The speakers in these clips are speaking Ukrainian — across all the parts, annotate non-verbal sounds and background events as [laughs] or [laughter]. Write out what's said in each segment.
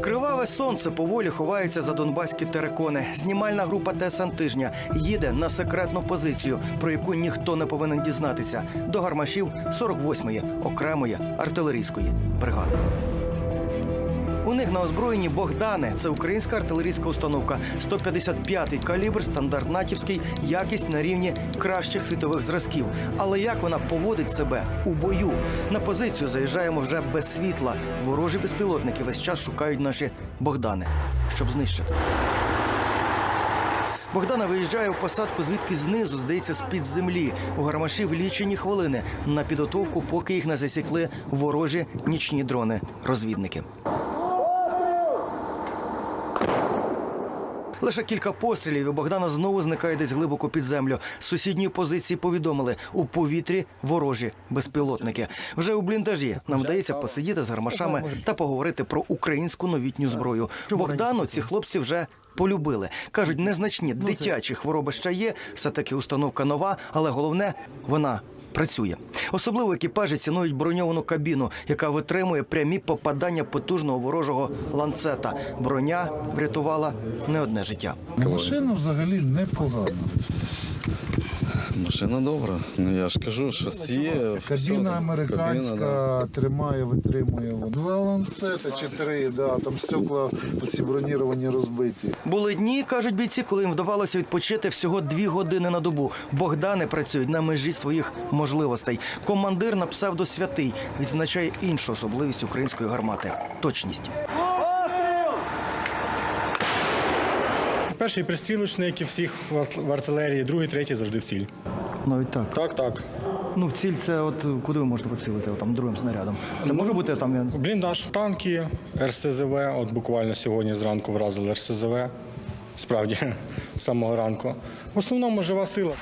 Криваве сонце поволі ховається за донбаські терекони. Знімальна група ТСН тижня їде на секретну позицію, про яку ніхто не повинен дізнатися. До гармашів 48-ї окремої артилерійської бригади. Них на озброєнні Богдани. Це українська артилерійська установка. 155-й калібр, стандарт натівський, якість на рівні кращих світових зразків. Але як вона поводить себе у бою? На позицію заїжджаємо вже без світла. Ворожі безпілотники весь час шукають наші Богдани, щоб знищити. Богдана виїжджає в посадку, звідки знизу, здається, з-під землі. У гармашів лічені хвилини на підготовку, поки їх не засікли ворожі нічні дрони-розвідники. Лише кілька пострілів, і Богдана знову зникає десь глибоко під землю. З сусідньої позиції повідомили у повітрі ворожі безпілотники. Вже у бліндажі нам вдається посидіти з гармашами та поговорити про українську новітню зброю. Богдану ці хлопці вже. Полюбили кажуть, незначні дитячі хвороби ще є. Все таки установка нова, але головне вона працює. Особливо екіпажі цінують броньовану кабіну, яка витримує прямі попадання потужного ворожого ланцета. Броня врятувала не одне життя. Машина взагалі непогана. Машина добра. Ну я ж кажу, що є. Кабіна американська тримає, витримує. Два ланцети чи три, да, там стекла оці броніровані розбиті. Були дні, кажуть бійці, коли їм вдавалося відпочити всього дві години на добу. Богдани працюють на межі своїх можливостей. Командир на псевдо святий відзначає іншу особливість української гармати точність. Перший пристрілочний, як і всіх в артилерії, другий, третій завжди в ціль. Навіть так. Так, так. Ну в ціль це от куди ви можете поцілити там другим снарядом. Це може бути там Бліндаж, танки, РСЗВ. От буквально сьогодні зранку вразили РСЗВ. Справді, [laughs] з самого ранку. В основному жива сила.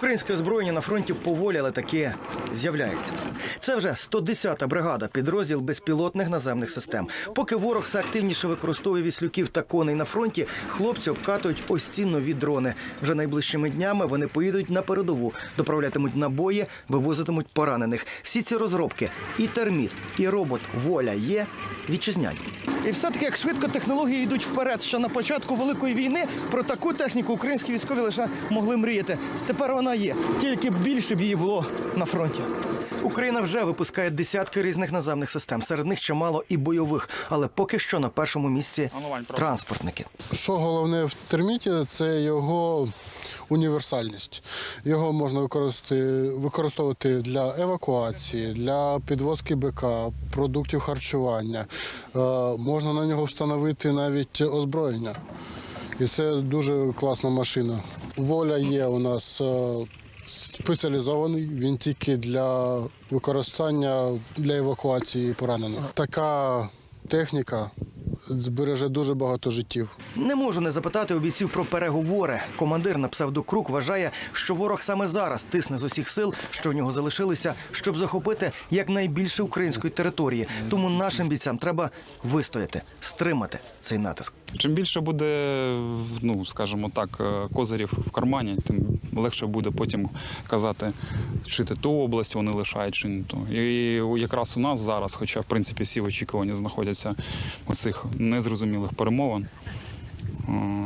Українське озброєння на фронті поволі, але таке з'являється. Це вже 110-та бригада, підрозділ безпілотних наземних систем. Поки ворог все активніше використовує віслюків та коней на фронті, хлопці обкатують ось ці нові дрони. Вже найближчими днями вони поїдуть на передову, доправлятимуть набої, вивозитимуть поранених. Всі ці розробки і терміт, і робот воля є вітчизняні. І все таки, як швидко технології йдуть вперед. Ще на початку великої війни про таку техніку українські військові лише могли мріяти. Тепер вона є. Тільки більше б її було на фронті. Україна вже випускає десятки різних наземних систем. Серед них чимало і бойових, але поки що на першому місці транспортники. Що головне в терміті, це його універсальність. Його можна використати, використовувати для евакуації, для підвозки БК, продуктів харчування. Е, можна на нього встановити навіть озброєння. І це дуже класна машина. Воля є у нас е, спеціалізований, він тільки для використання для евакуації поранених. Така техніка збереже дуже багато життів. Не можу не запитати у бійців про переговори. Командир на псевдокрук вважає, що ворог саме зараз тисне з усіх сил, що в нього залишилися, щоб захопити якнайбільше української території. Тому нашим бійцям треба вистояти, стримати цей натиск. Чим більше буде, ну скажімо так, е, козирів в кармані, тим легше буде потім казати, чи ти ту область вони лишають, чи не ту. І якраз у нас зараз, хоча в принципі всі в очікуванні знаходяться цих незрозумілих перемовин.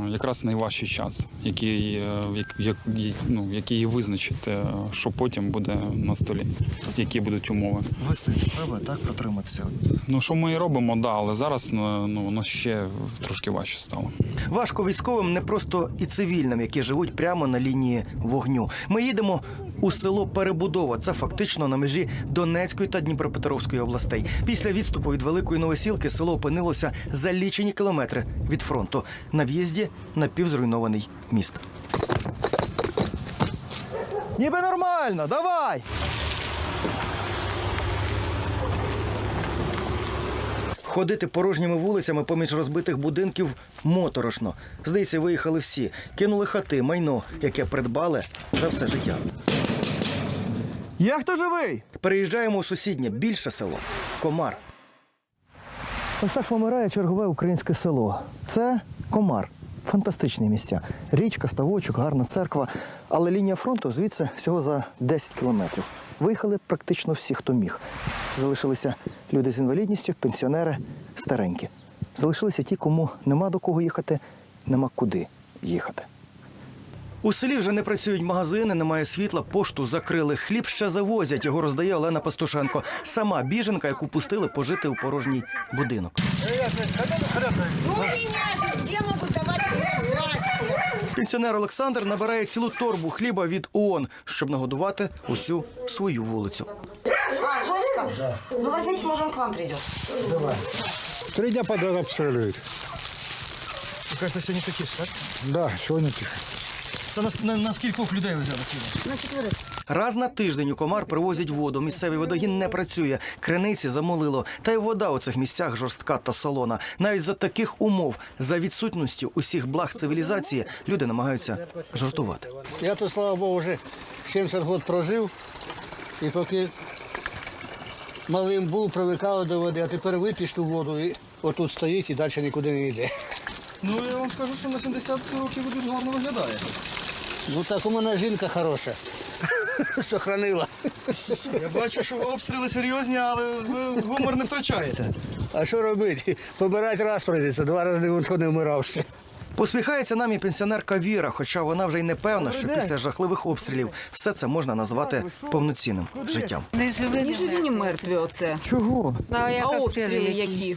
Якраз найважчий час, який, е, як, ну, який визначить, е, що потім буде на столі, які будуть умови. Вистояти треба так протриматися. Ну, що ми і робимо, да, але зараз ну, ну, воно ще трошки важче стало. Важко військовим не просто і цивільним, які живуть прямо на лінії вогню. Ми їдемо у село Перебудова. Це фактично на межі Донецької та Дніпропетровської областей. Після відступу від великої новосілки село опинилося за лічені кілометри від фронту. На в'їзді напівзруйнований міст. Ніби нормально, давай! Ходити порожніми вулицями поміж розбитих будинків моторошно. Здається, виїхали всі, кинули хати, майно, яке придбали за все життя. Я хто живий? Переїжджаємо у сусіднє більше село Комар. Ось так помирає чергове українське село. Це Комар. Фантастичні місця. Річка, ставочок, гарна церква. Але лінія фронту звідси всього за 10 кілометрів. Виїхали практично всі, хто міг. Залишилися люди з інвалідністю, пенсіонери, старенькі. Залишилися ті, кому нема до кого їхати, нема куди їхати. У селі вже не працюють магазини, немає світла, пошту закрили. Хліб ще завозять. Його роздає Олена Пастушенко. Сама біженка, яку пустили пожити у порожній будинок. Ну, у могут давать хлеб? Здрасте. Пенсіонер Олександр набирає цілу торбу хліба від ООН, щоб нагодувати усю свою вулицю. А? Ну, возьмите, может, он к вам придет. Три дня подряд обстрілюють. Ви кажете, сьогодні такі ж, так? Да, сьогодні тихо. Це на, на, на скількох людей ви взяли хліба? Раз на тиждень у комар привозять воду. Місцевий водогін не працює. Криниці замолило. Та й вода у цих місцях жорстка та солона. Навіть за таких умов, за відсутністю усіх благ цивілізації, люди намагаються жартувати. Я тут, слава Богу, вже 70 років прожив. І поки малим був, привикав до води, а тепер вип'єш ту воду і отут стоїть і далі нікуди не йде. Ну я вам скажу, що на 70 років дуже гарно виглядає. Ну так у мене жінка хороша. [laughs] Сохранила. Я бачу, що обстріли серйозні, але ви гумор не втрачаєте. А що робити? Помирати раз прийдеться, два рази ніхто не вмирав ще. Посміхається нам і пенсіонерка Віра, хоча вона вже й не певна, що після жахливих обстрілів все це можна назвати повноцінним життям. Не живі, Ні живі, ні мертві оце. Чого? А, як А обстріли які?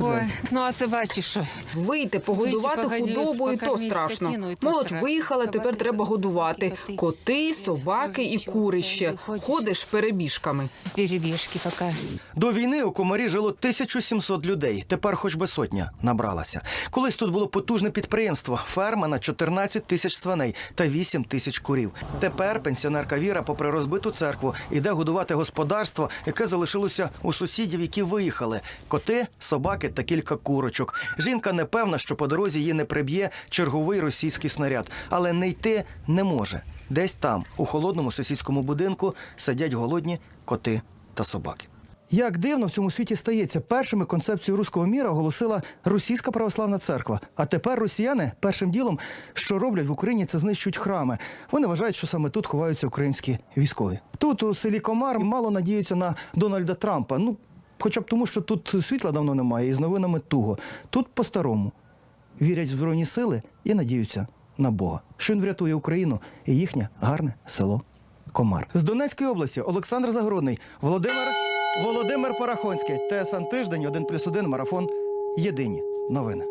Ой, ну а це бачиш, що Вийти, погодувати Вийти, худобу, і то страшно. то Молодь виїхала, тепер треба годувати. коти. Собаки і Нічого, кури ще. Ходиш перебіжками. перебіжки поки. До війни у комарі жило 1700 людей. Тепер хоч би сотня набралася. Колись тут було потужне підприємство, ферма на 14 тисяч свиней та 8 тисяч курів. Тепер пенсіонерка Віра, попри розбиту церкву, іде годувати господарство, яке залишилося у сусідів, які виїхали: коти, собаки та кілька курочок. Жінка не певна, що по дорозі її не приб'є черговий російський снаряд, але не йти не може. Десь там, у холодному сусідському будинку, сидять голодні коти та собаки. Як дивно в цьому світі стається, першими концепцію руського міра оголосила російська православна церква. А тепер росіяни першим ділом, що роблять в Україні, це знищують храми. Вони вважають, що саме тут ховаються українські військові. Тут у селі Комар мало надіються на Дональда Трампа. Ну, хоча б тому, що тут світла давно немає, і з новинами туго. Тут по-старому вірять в збройні сили і надіються на Бога, що він врятує Україну і їхнє гарне село Комар. З Донецької області Олександр Загородний, Володимир Володимир Парахонський, ТСН Тиждень, 1+,1, марафон. Єдині новини.